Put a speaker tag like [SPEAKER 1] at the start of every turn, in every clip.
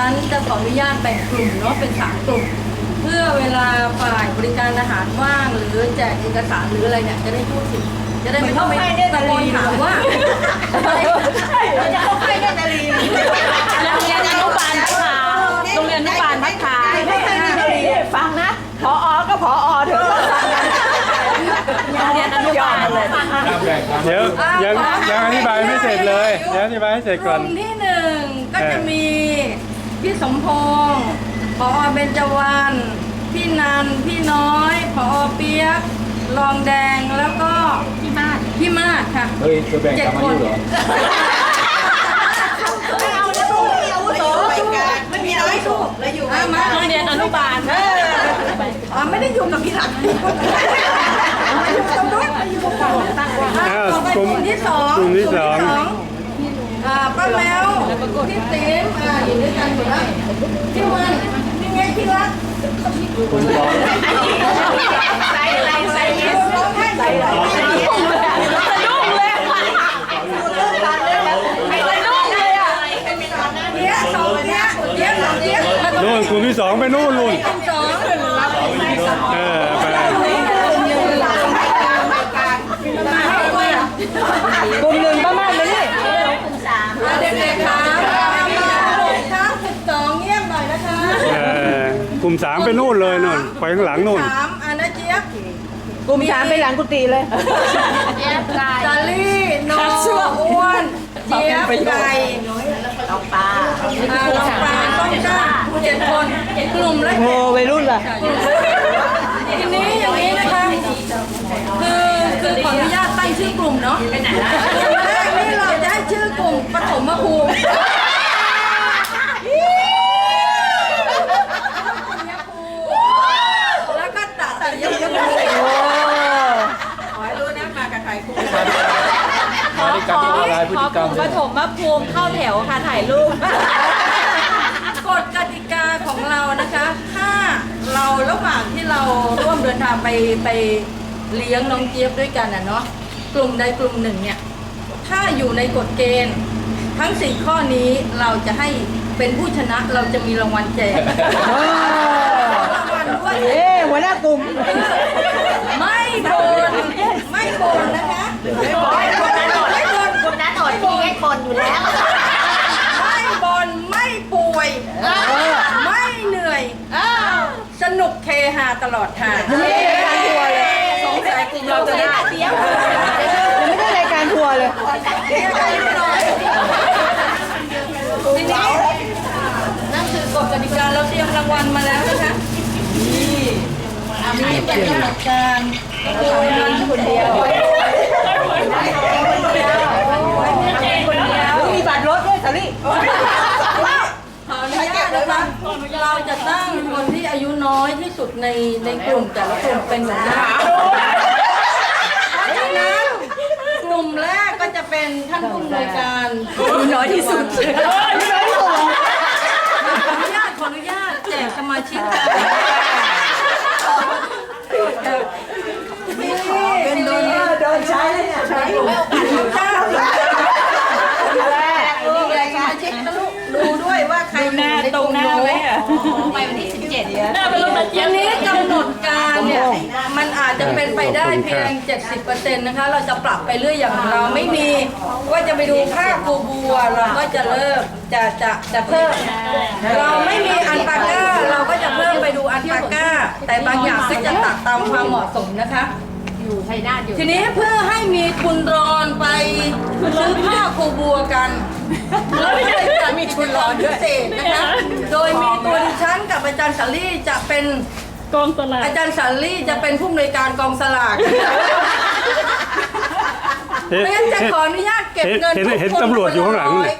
[SPEAKER 1] ฉันจะขออนุญาตแบ่งกลุ่มเนาะเป็นสามกลุ่ม เพื่อเวลาฝ่ายบริการอาหารว่างหรือแจกเอกสารหรืออะไรเนี่ยจะได้พูดถึงจะได้ไม่ต้องไปตะโกนถามว่าอะไร
[SPEAKER 2] เราจะเข้าค่ายเนตรนารี
[SPEAKER 3] โรงเรียนอนุบาลพัฒนาโรงเรียนอนุบาลพัฒนา
[SPEAKER 2] ฟังนะพออก็พออเถอะ
[SPEAKER 3] โรงเรียนอนุบาลเลย
[SPEAKER 4] เดี๋ยวยังยังอธิบายไม่เสร็จเลยเดี๋ยวอธิบายให้เสร็จ
[SPEAKER 1] ก
[SPEAKER 4] ก่อน
[SPEAKER 1] ลุ่มที่หนึ่งก็
[SPEAKER 4] เออ
[SPEAKER 1] จะมี พี่สมพงษ์พอเบญจวรรณพี่นัน พี่น้อยพอเปียกรองแดงแล้วก็พี่มาศพี่มาศค่ะ
[SPEAKER 5] เฮ้ยจะแบ่ง
[SPEAKER 1] เจ็ด
[SPEAKER 5] กรรม
[SPEAKER 1] ค
[SPEAKER 5] อานยุเหรอ
[SPEAKER 2] ไม่เอาแล้วลูกไม่เอาโสไม่มีอะไรลูกแล้วอยู่
[SPEAKER 1] อะมา
[SPEAKER 3] โรงเรียนอนุบาล
[SPEAKER 1] อ๋อไม่ได้อยู่กับพี่หลักมาอยู่ตรงนู้นมาอยู่กับฝั่งอะ
[SPEAKER 4] อ้าว
[SPEAKER 1] ต่อไป
[SPEAKER 4] ก
[SPEAKER 1] ก
[SPEAKER 4] ลุ่ม
[SPEAKER 1] ลุ่มที่สอง
[SPEAKER 4] กลุ่มที่สอง
[SPEAKER 1] อ่าป้าแมว พี่เติ๋มอ่าอยู่ด้วยกันอยู่แล้วพี่วันนี่ไงพี่รัก
[SPEAKER 2] ใส่อะไรใส่เอส
[SPEAKER 1] ร้องไห้ใส่ร้องไห้
[SPEAKER 3] สะดุ้งเลย
[SPEAKER 2] ไม่ได้ลูกเลยอะ
[SPEAKER 1] เดี๋ยสองเดี๋ยเดี๋ยสองเดี๋ย
[SPEAKER 4] นู่นกลุ่มที่สองไปนู่นนู่น
[SPEAKER 1] กลุ่มสอง
[SPEAKER 4] เออไป
[SPEAKER 2] กลุ่มหนึ่งประมาณนี้
[SPEAKER 1] อ่าเด็กๆครับทั้งสิบสองเงียบหน่อยนะคะ
[SPEAKER 4] เออ กลุ่มสามไปนู่นเลยนู่นไปข้างหลังนู่น
[SPEAKER 1] สามอ่านะเจี๊ยบ
[SPEAKER 2] กลุ่มสามไปหลังกุฏิเลย
[SPEAKER 1] จาลี่โนอ้วนเจี๊ยบไก่น้องปลาน้องปลาต้องจ้าเจ็ดคนกลุ่มละ
[SPEAKER 2] โอ้วัยรุ่นป่ะ
[SPEAKER 1] ทีนี้อย่างนี้นะคะ คือคือขออนุญาตตั้งชื่อกลุ่มเนาะไปไหนล่ะแรกนี่เราจะให้ชื่อกลุ่มปฐมภูมิแล้วก็ตัดตัดยภูมิ
[SPEAKER 2] โอ้
[SPEAKER 1] ขอให้รู้นะมากับใครคู่
[SPEAKER 5] มาด้วยกันที่อะไรพฤ
[SPEAKER 3] พอ
[SPEAKER 5] ติ
[SPEAKER 3] ก
[SPEAKER 5] กรร
[SPEAKER 3] ลุ่
[SPEAKER 5] ม
[SPEAKER 3] มปฐมภูมิเข้าแถวค่ะถ่ายรูป
[SPEAKER 1] กฎกติกาของเรานะคะ ถ้าเราระหว่างที่เราร่วมเดินทางไปไปเลี้ยงน้องเจี๊ยบด้วยกันอะเนาะกลุ่มใดกลุ่มหนึ่งเนี่ย ถ้าอยู่ในกฎเกณฑ์ ทั้งสี่ข้อนี้เราจะให้เป็นผู้ชนะเราจะมีรางวัลแจกรางวัลด้วย
[SPEAKER 2] หัวหน้ากลุ่ม
[SPEAKER 1] ไม่โดนไม่โดนนะคะไม่โดนไม่โดน
[SPEAKER 2] คุณนัทอดที่ให้คนอยู่แล้ว
[SPEAKER 1] ไม่บนไม่ป่วย ไม่เหนื่อย สนุกเฮฮาตลอดทาง
[SPEAKER 2] ยังไม่ได้รายการทัวร์เลย
[SPEAKER 1] สงสัยกลุ่มเราจะได้เตี้ย
[SPEAKER 2] ยังไม่ได้รายการทัวร์เลย
[SPEAKER 1] เตี้ยใจไม่น้อยทีนี้นั่นคือกฎกติกาเราเตรียมรางวัลมาแล้วนะคะนี่ มีเป็นหลักการก็คือมันคนเดียวคนเดียวคนเดียว
[SPEAKER 2] มีบัตรรถด้วยสาลี่
[SPEAKER 1] ขออนุญาตนะเราจะตั้งคนที่อายุน้อยที่สุดในในกลุ่มแต่ละกลุ่มเป็นหัวหน้าเพราะฉะนั้นกลุ่มแรกก็จะเป็นท่านผู้อำนวยการอายุน้อยที่สุดขออนุญาตขออนุญาตแจกสมาชิกกันเป็นโดน
[SPEAKER 2] โดนใช้เลยเนี่ย
[SPEAKER 1] ใช้โอกาสของเจ้าแรกนี่ไงสมาชิกนะลูก ดูด้วยว่าใครอยู่ในกลุ่มโน้น
[SPEAKER 3] ไปวันที่17หน้าเป็นรูปตะเกีย
[SPEAKER 1] ที
[SPEAKER 3] บ
[SPEAKER 1] นี้กำหนดการเนี่ยมันอาจจะเป็นไปได้เพียง 70%นะคะ เราจะปรับไปเรื่อยอย่างเราไม่มี ว่าจะไปดูภาคกูบัว เราก็จะเริ่มจะจะจะเพิ่ม เราไม่มีอันปาก้า เราก็จะเพิ่มไปดูอันปาก้า แต่บางอย่างก็จะตัดตามความเหมาะสมนะคะ
[SPEAKER 3] อยู่ชัยนาทอยู่
[SPEAKER 1] ทีนี้เพื่อให้มีทุนรอนไปซื้อผ้าคูบัวกันแล้วก็เล ยจัดมีทุนรอนพิเศษนะคะ โดยมีตัวดิฉันกับอาจารย์สาลี่จะเป็น
[SPEAKER 3] กองสลาก
[SPEAKER 1] อาจารย์สาลี่จะเป็นผู้อำนวยการกองสลาก
[SPEAKER 4] เห็น
[SPEAKER 1] เพราะฉะนั้นจะขออนุญาตเก็บเงิน
[SPEAKER 4] เห็น
[SPEAKER 1] ทุก
[SPEAKER 4] เห็น
[SPEAKER 1] คน
[SPEAKER 4] ตำรวจอยู่ข้างหลังเนี่ย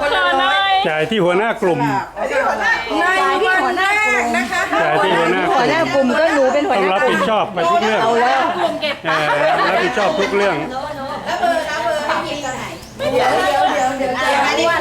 [SPEAKER 1] คนละร้อย
[SPEAKER 4] จ่ายที่หัวหน้ากลุ่ม
[SPEAKER 1] ในวันแรกนะคะ
[SPEAKER 4] จ่ายที่หัวหน้าก
[SPEAKER 2] หัว
[SPEAKER 4] ลุ่ม
[SPEAKER 2] หน้ากลุ่มก็หนูเป็นหัว
[SPEAKER 4] ต้อ
[SPEAKER 2] ห
[SPEAKER 4] ง
[SPEAKER 2] น้า
[SPEAKER 4] รับผิดชอบไปทุกเรื่อง
[SPEAKER 2] เอาแล้ว
[SPEAKER 3] กลุ่มเก็บ
[SPEAKER 4] เออรับผิดชอบทุกเรื่อง
[SPEAKER 1] เดี๋ยวเดี๋ยวเดี๋ยว เดี๋ยวจะให้ว่า